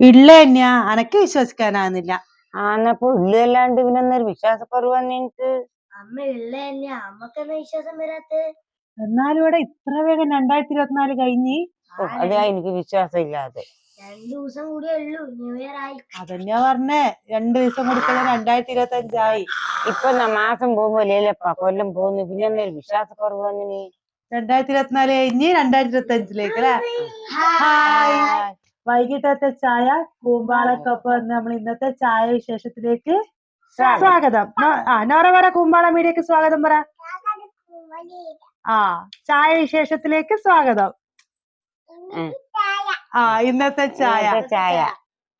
ഇള്ള തന്നെയാ അനക്ക് വിശ്വസിക്കാനാവുന്നില്ല. ആന്നപ്പോ ഉള്ളല്ലാണ്ട് ഇവനൊന്നൊരു വിശ്വാസക്കുറവ് വന്ന് എനിക്ക്. അമ്മ ഉള്ള തന്നെയാ അമ്മക്കെന്താ വിശ്വാസം വരാത്ത എന്നാലും ഇവിടെ ഇത്ര വേഗം രണ്ടായിരത്തി ഇരുപത്തിനാല് കഴിഞ്ഞ് ഓ, അതാ എനിക്ക് വിശ്വാസം ഇല്ലാതെ രണ്ടു ദിവസം കൂടിയേ ഉള്ളൂ. ന്യൂ ഇയർ ആയി. അതന്നെയാ പറഞ്ഞേ. രണ്ടു ദിവസം കൊടുക്കുന്ന രണ്ടായിരത്തി ഇരുപത്തി അഞ്ചായി ഇപ്പൊ ന- മാസം പോകുമ്പോ കൊല്ലം പോകുന്നു. പിന്നെ ഒന്നൊരു വിശ്വാസക്കുറവ് വന്നിനി രണ്ടായിരത്തി ഇരുപത്തിനാല് കഴിഞ്ഞ് രണ്ടായിരത്തി ഇരുപത്തി അഞ്ചിലേക്ക് അല്ലെ ഹായ് വൈകിട്ടത്തെ ചായ കൂമ്പാളക്കൊപ്പം നമ്മൾ ഇന്നത്തെ ചായ വിശേഷത്തിലേക്ക് സ്വാഗതം. ആ നോറ പറ കൂമ്പാള മീഡിയക്ക് സ്വാഗതം പറ. ആ ചായ വിശേഷത്തിലേക്ക് സ്വാഗതം. ആ ഇന്നത്തെ ചായ. ചായ.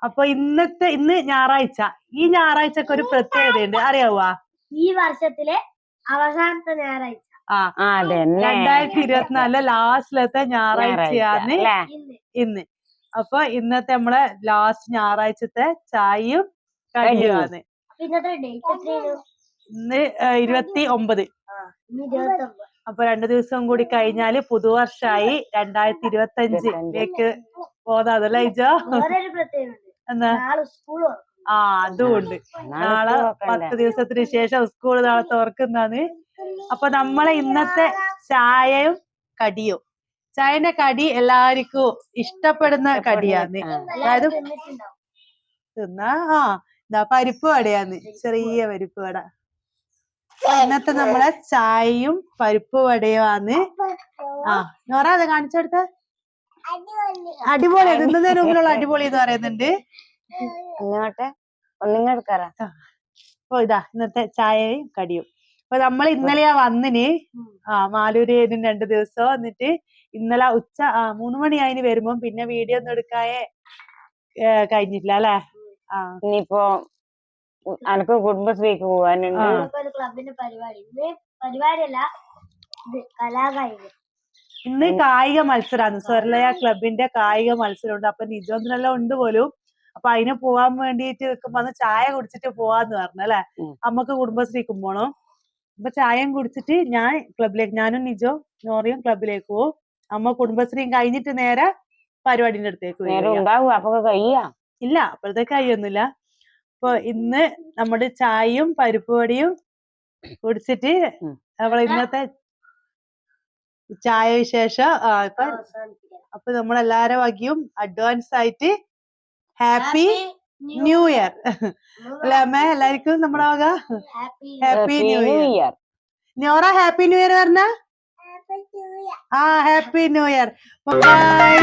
അപ്പൊ ഇന്നത്തെ ഇന്ന് ഞായറാഴ്ച. ഈ ഞായറാഴ്ചക്ക് ഒരു പ്രത്യേകതയുണ്ട്. അറിയാവോ? ഈ വർഷത്തിലെ അവസാനത്തെ ഞായറാഴ്ച. ആ രണ്ടായിരത്തി ഇരുപത്തിനാലിലെ ലാസ്റ്റിലത്തെ ഞായറാഴ്ചയാണ് ഇന്ന്. അപ്പൊ ഇന്നത്തെ നമ്മളെ ലാസ്റ്റ് ഞായറാഴ്ചത്തെ ചായയും കടിയുമാണ്. ഇന്ന് ഇരുപത്തി ഒമ്പത് അപ്പൊ രണ്ടു ദിവസം കൂടി കഴിഞ്ഞാൽ പുതുവർഷായി രണ്ടായിരത്തി ഇരുപത്തി അഞ്ചിലേക്ക് പോതാതല്ലേ ഇജോ? എന്നാ? ആ അതും ഉണ്ട്. നാളെ പത്ത് ദിവസത്തിന് ശേഷം സ്കൂൾ നാളെ തുറക്കുന്നതാണ്. അപ്പൊ നമ്മളെ ഇന്നത്തെ ചായയും കടിയും. ചായന്റെ കടി എല്ലാവർക്കും ഇഷ്ടപ്പെടുന്ന കടിയാന്ന്. അതായത് തിന്ന ആ എന്താ പരിപ്പ് വടയാന്ന് ചെറിയ പരിപ്പ് വട. ഇന്നത്തെ നമ്മളെ ചായയും പരിപ്പ് വടയുമാണ് ആ നോറ അത് കാണിച്ചെടുത്ത. അടിപൊളി. തിന്നതിന് മുമ്പിലുള്ള അടിപൊളി എന്ന് പറയുന്നുണ്ട്. ഇങ്ങോട്ടെ ഒന്നിങ്ങെടുക്കാറ അപ്പൊ ഇതാ ഇന്നത്തെ ചായയും കടിയും. അപ്പൊ നമ്മൾ ഇന്നലെയാ വന്നിന്. ആ മാലൂര് ആയിരുന്നു രണ്ട് ദിവസം എന്നിട്ട് ഇന്നലെ ഉച്ച ആ മൂന്ന് മണി ആയിന് വരുമ്പോ പിന്നെ വീഡിയോ ഒന്നും എടുക്കാതെ കഴിഞ്ഞിട്ടില്ല അല്ലെ? ആ. ഇനിയിപ്പോ അനക്ക് കുടുംബശ്രീക്ക് പോവാനുണ്ട്. ആ. ഇതൊക്കെ ഒരു ക്ലബിന്റെ പരിപാടി. ഇന്ന് പരിപാടിയല്ല ഇത് കലാകായിക. ഇന്ന് കായിക മത്സരാണ്. സ്വർലയ ക്ലബിന്റെ കായിക മത്സരമുണ്ട്. അപ്പൊ നിജോന്തിനെല്ലാം ഉണ്ട് പോലും. അപ്പൊ അതിന് പോവാൻ വേണ്ടിയിട്ട് നിൽക്കുമ്പോ അന്ന് ചായ കുടിച്ചിട്ട് പോവാന്ന് പറഞ്ഞു അല്ലെ? അമ്മയ്ക്ക് കുടുംബശ്രീക്ക് പോണം? അപ്പൊ ചായയും കുടിച്ചിട്ട് ഞാൻ ക്ലബിലേക്ക് ഞാനും നിജോ നോറിയും ക്ലബിലേക്ക് പോകും അമ്മ കുടുംബശ്രീയും കഴിഞ്ഞിട്ട് നേരെ പരിപാടിന്റെ അടുത്തേക്ക് ഇല്ല അപ്പോഴത്തേക്ക് കഴിയൊന്നുമില്ല. അപ്പൊ ഇന്ന് നമ്മുടെ ചായയും പരിപ്പ് വടിയും കുടിച്ചിട്ട് നമ്മളെ ഇന്നത്തെ ചായ വിശേഷം അപ്പൊ നമ്മളെല്ലാരും വകയും അഡ്വാൻസ് ആയിട്ട് ഹാപ്പി ന്യൂ ഇയർ അല്ലേ അമ്മ എല്ലാവർക്കും നമ്മുടെ വക happy happy new year. Nora happy new year പറഞ്ഞ. ആ ഹാപ്പി ന്യൂ ഇയർ. ബൈ